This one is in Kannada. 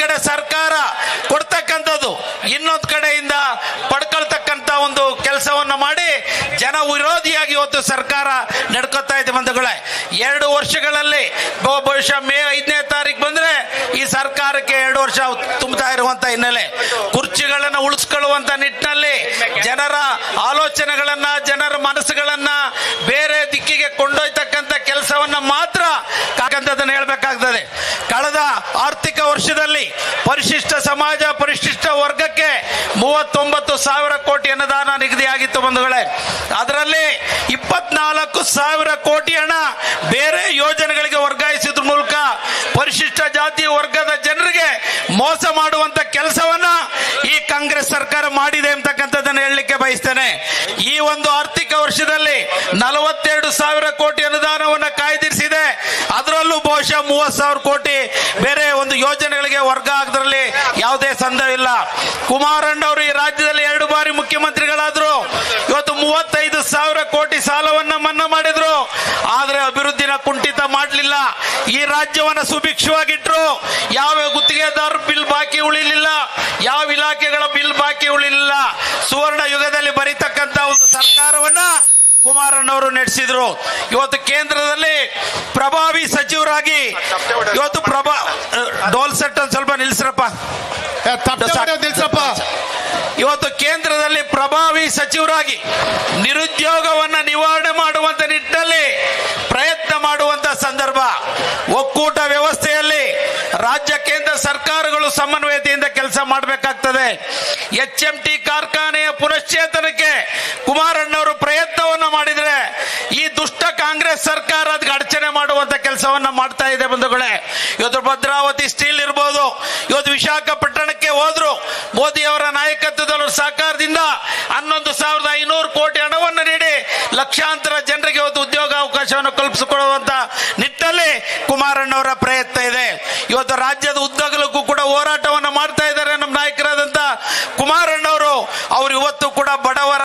ಕಡೆ ಸರ್ಕಾರ ಕೊಡ್ತಕ್ಕಂಥದ್ದು, ಇನ್ನೊಂದು ಕಡೆಯಿಂದ ಪಡ್ಕೊಳ್ತಕ್ಕಂಥ ಒಂದು ಕೆಲಸವನ್ನು ಮಾಡಿ ಜನ ವಿರೋಧಿಯಾಗಿ ಇವತ್ತು ಸರ್ಕಾರ ನಡ್ಕೊತಾ ಇದೆ ಬಂಧುಗಳೇ. ಎರಡು ವರ್ಷಗಳಲ್ಲಿ ಬಹು- ಬಹುಶಃ ಮೇ ಐದನೇ ತಾರೀಕು ಬಂದ್ರೆ ಈ ಸರ್ಕಾರಕ್ಕೆ ಎರಡು ವರ್ಷ ತುಂಬುತ್ತಾ ಇರುವಂತ ಹಿನ್ನೆಲೆ. ಕುರ್ಚಿಗಳನ್ನು ಉಳಿಸ್ಕೊಳ್ಳುವಂತ ನಿಟ್ಟಿನಲ್ಲಿ ಜನರ ಆಲೋಚನೆಗಳನ್ನ, ಜನರ ಮನಸ್ಸುಗಳನ್ನ ಬೇರೆ ಆರ್ಥಿಕ ವರ್ಷದಲ್ಲಿ ಪರಿಶಿಷ್ಟ ಸಮಾಜ, ಪರಿಶಿಷ್ಟ ವರ್ಗಕ್ಕೆ ಮೂವತ್ತೊಂಬತ್ತು ಸಾವಿರ ಕೋಟಿ ಅನುದಾನ ನಿಗದಿಯಾಗಿತ್ತು ಬಂಧುಗಳೇ. ಅದರಲ್ಲಿ ಇಪ್ಪತ್ನಾಲ್ಕು ಸಾವಿರ ಕೋಟಿ ಹಣ ಬೇರೆ ಯೋಜನೆಗಳಿಗೆ ವರ್ಗಾಯಿಸಿದ್ರ ಮೂಲಕ ಪರಿಶಿಷ್ಟ ಜಾತಿ ವರ್ಗದ ಜನರಿಗೆ ಮೋಸ ಕಾಂಗ್ರೆಸ್ ಸರ್ಕಾರ ಮಾಡಿದೆ ಅಂತಕ್ಕಂಥದ್ದನ್ನು ಹೇಳಲಿಕ್ಕೆ ಬಯಸ್ತೇನೆ. ಈ ಒಂದು ಆರ್ಥಿಕ ವರ್ಷದಲ್ಲಿ ನಲವತ್ತೆರಡು ಸಾವಿರ ಕೋಟಿ ಅನುದಾನವನ್ನು ಕಾಯ್ದಿರಿಸಿದೆ. ಅದರಲ್ಲೂ ಬಹುಶಃ ಮೂವತ್ತು ಸಾವಿರ ಕೋಟಿ ಬೇರೆ ಒಂದು ಯೋಜನೆಗಳಿಗೆ ವರ್ಗ ಆಗದ್ರಲ್ಲಿ ಯಾವುದೇ ಸಂದೇಹ ಇಲ್ಲ. ಕುಮಾರಣ್ಣ ಅವರು ಈ ರಾಜ್ಯದಲ್ಲಿ ಎರಡು ಬಾರಿ ಮುಖ್ಯಮಂತ್ರಿಗಳಾದ್ರು. ಇವತ್ತು ಮೂವತ್ತೈದು ಸಾವಿರ ಕೋಟಿ ಸಾಲವನ್ನ ಮನ್ನಾ ಮಾಡಿದ್ರು. ಆದ್ರೆ ಅಭಿವೃದ್ಧಿನ ಕುಂಠಿತ ಮಾಡಲಿಲ್ಲ. ಈ ರಾಜ್ಯವನ್ನ ಸುಭಿಕ್ಷವಾಗಿಟ್ರು. ಯಾವ ಗುತ್ತಿಗೆದಾರರು ಬಿಲ್ ಬಾಕಿ ಉಳಿಲಿಲ್ಲ. ಇಲಾಖೆಗಳ ಬಿಲ್ ಬಾಕಿ ಉಳಿಲಿಲ್ಲ. ಸುವರ್ಣ ಯುಗದಲ್ಲಿ ಬರೀತಕ್ಕಂತ ಒಂದು ಸರ್ಕಾರವನ್ನ ಕುಮಾರಣ್ಣವರು ನಡೆಸಿದ್ರು. ಇವತ್ತು ಕೇಂದ್ರದಲ್ಲಿ ಪ್ರಭಾವಿ ಸಚಿವರಾಗಿ ಇವತ್ತು ಪ್ರಭಾ ಡೋಲ್ ಸೆಟ್ ಅಂತ ಸ್ವಲ್ಪ ನಿಲ್ಸ್ರಪ್ಪ. ಇವತ್ತು ಕೇಂದ್ರದಲ್ಲಿ ಪ್ರಭಾವಿ ಸಚಿವರಾಗಿ ನಿರುದ್ಯೋಗವನ್ನ ನಿವಾರಣೆ ಮಾಡುವಂತ ನಿಟ್ಟಿನಲ್ಲಿ ಪ್ರಯತ್ನ ಮಾಡುವಂತ ಸಂದರ್ಭ ಒಕ್ಕೂಟ ವ್ಯವಸ್ಥೆಯಲ್ಲಿ ರಾಜ್ಯ ಕೇಂದ್ರ ಸರ್ಕಾರಗಳು ಸಮನ್ವಯತೆಯಿಂದ ಕೆಲಸ ಮಾಡಬೇಕಾಗ್ತದೆ. ಎಚ್ ಎಂ ಟಿ ಕಾರ್ಖಾನೆಯ ಪುನಶ್ಚೇತನಕ್ಕೆ ಕುಮಾರಣ್ಣವರು ಪ್ರಯತ್ನವನ್ನು ಮಾಡಿದ್ರೆ ಈ ದುಷ್ಟ ಕಾಂಗ್ರೆಸ್ ಸರ್ಕಾರ ಅದಕ್ಕೆ ಅಡಚಣೆ ಮಾಡುವಂತ ಕೆಲಸವನ್ನ ಮಾಡ್ತಾ ಇದೆ ಬಂಧುಗಳೇ. ಇವತ್ತು ಭದ್ರಾವತಿ ಸ್ಟೀಲ್ ಇರ್ಬೋದು, ಇವತ್ತು ವಿಶಾಖಪಟ್ಟಣಕ್ಕೆ ಹೋದ್ರು, ಮೋದಿ ಅವರ ನಾಯಕತ್ವದಲ್ಲಿ ಸಹಕಾರದಿಂದ ಹನ್ನೊಂದು ಸಾವಿರದ ಐನೂರು ಕೋಟಿ ಹಣವನ್ನು ನೀಡಿ ಲಕ್ಷಾಂತರ ಜನರಿಗೆ ಇವತ್ತು ಉದ್ಯೋಗ ಅವಕಾಶವನ್ನು ಕಲ್ಪಿಸಿಕೊಳ್ಳುವಂತ ನಿಟ್ಟಲ್ಲಿ ಕುಮಾರಣ್ಣವರ ಪ್ರಯತ್ನ ಇದೆ. ಇವತ್ತು ರಾಜ್ಯದ